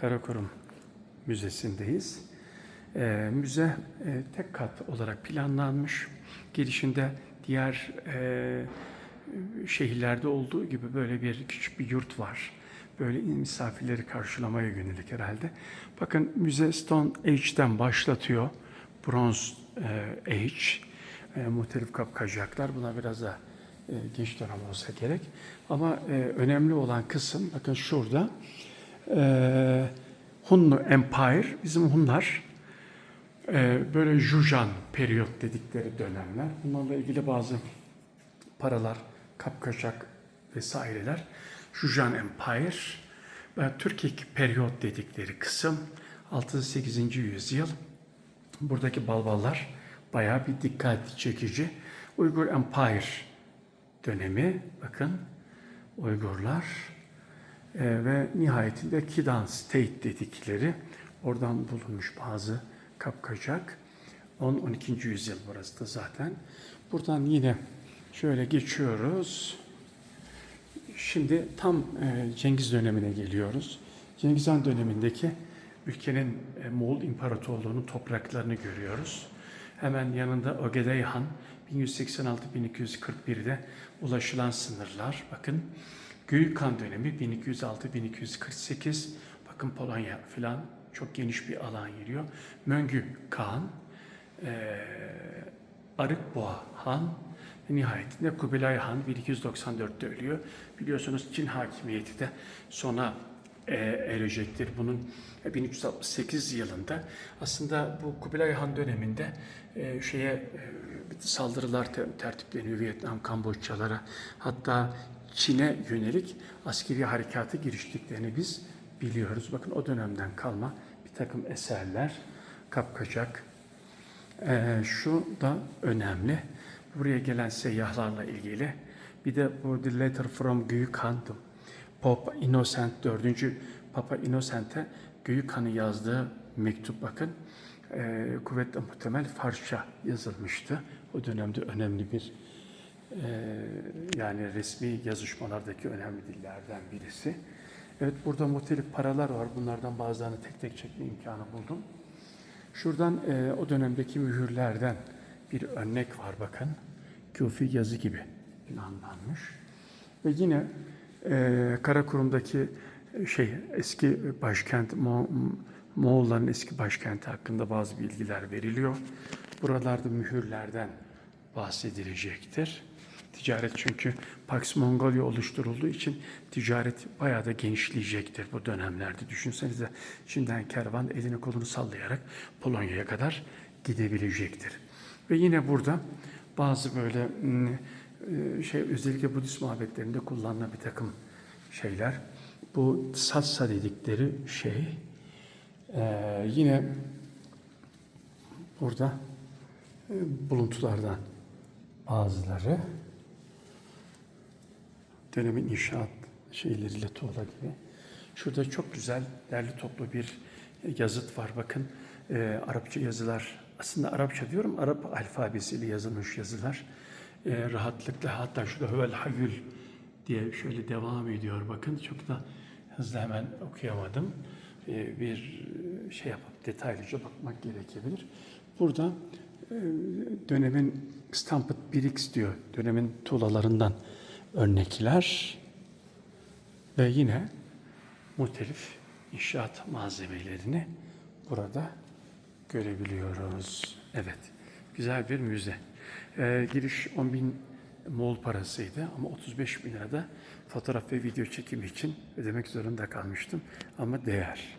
Karakorum Müzesi'ndeyiz. Ee, müze e, tek kat olarak planlanmış. Girişinde diğer e, şehirlerde olduğu gibi böyle bir küçük bir yurt var. Böyle misafirleri karşılamaya yönelik herhalde. Bakın müze Stone Age'den başlatıyor. Bronze e, Age. E, muhtelif kapkacaklar. Buna biraz da e, geç dönem olsa gerek. Ama e, önemli olan kısım bakın şurada. E, Hunlu Empire, bizim Hunlar e, böyle Jujan periyot dedikleri dönemler. Bunlarla ilgili bazı paralar, kapkaçak vesaireler. Jujan Empire ve Türkik periyot dedikleri kısım 6-8. yüzyıl. Buradaki balballar bayağı bir dikkat çekici. Uygur Empire dönemi bakın Uygurlar e, ve nihayetinde Kidan State dedikleri oradan bulunmuş bazı kapkacak. 10-12. yüzyıl burası da zaten. Buradan yine şöyle geçiyoruz. Şimdi tam e, Cengiz dönemine geliyoruz. Cengiz Han dönemindeki ülkenin e, Moğol İmparatorluğu'nun topraklarını görüyoruz. Hemen yanında Ögedei Han 1186-1241'de ulaşılan sınırlar. Bakın Göyük Han dönemi 1206-1248. Bakın Polonya falan çok geniş bir alan giriyor. Möngü Kağan, e, Arıkboğa Han ve nihayetinde Kubilay Han 1294'te ölüyor. Biliyorsunuz Çin hakimiyeti de sona e, erecektir. Bunun 1368 yılında aslında bu Kubilay Han döneminde e, şeye e, saldırılar te- tertipleniyor Vietnam, Kamboçyalara hatta Çin'e yönelik askeri harekata giriştiklerini biz biliyoruz. Bakın o dönemden kalma bir takım eserler, kapkaçak. Ee, şu da önemli. Buraya gelen seyyahlarla ilgili. Bir de bu The Letter from Han, Pope Innocent 4. Papa Innocent'e Göyük Han'ın yazdığı mektup bakın. Ee, kuvvetle muhtemel Farsça yazılmıştı. O dönemde önemli bir yani resmi yazışmalardaki önemli dillerden birisi. Evet burada muhtelif paralar var. Bunlardan bazılarını tek tek çekme imkanı buldum. Şuradan e, o dönemdeki mühürlerden bir örnek var bakın. Küfi yazı gibi planlanmış. Ve yine e, Karakurum'daki şey eski başkent Mo Moğolların eski başkenti hakkında bazı bilgiler veriliyor. Buralarda mühürlerden bahsedilecektir. Ticaret çünkü Pax Mongolia oluşturulduğu için ticaret bayağı da genişleyecektir bu dönemlerde. Düşünsenize Çin'den kervan elini kolunu sallayarak Polonya'ya kadar gidebilecektir. Ve yine burada bazı böyle mm, e, şey özellikle Budist muhabbetlerinde kullanılan bir takım şeyler. Bu satsa dedikleri şey e, yine burada e, buluntulardan bazıları dönemin inşaat şeyleriyle tuğla gibi. Şurada çok güzel derli toplu bir yazıt var. Bakın e, Arapça yazılar. Aslında Arapça diyorum Arap alfabesiyle yazılmış yazılar. E, rahatlıkla hatta şurada Huvel Hayyül diye şöyle devam ediyor. Bakın çok da hızlı hemen okuyamadım. E, bir şey yapıp detaylıca bakmak gerekebilir. Burada e, dönemin Stamped Bricks diyor. Dönemin tuğlalarından örnekler ve yine muhtelif inşaat malzemelerini burada görebiliyoruz. Evet, güzel bir müze. Ee, giriş 10 bin Moğol parasıydı ama 35 bin lirada fotoğraf ve video çekimi için ödemek zorunda kalmıştım ama değer.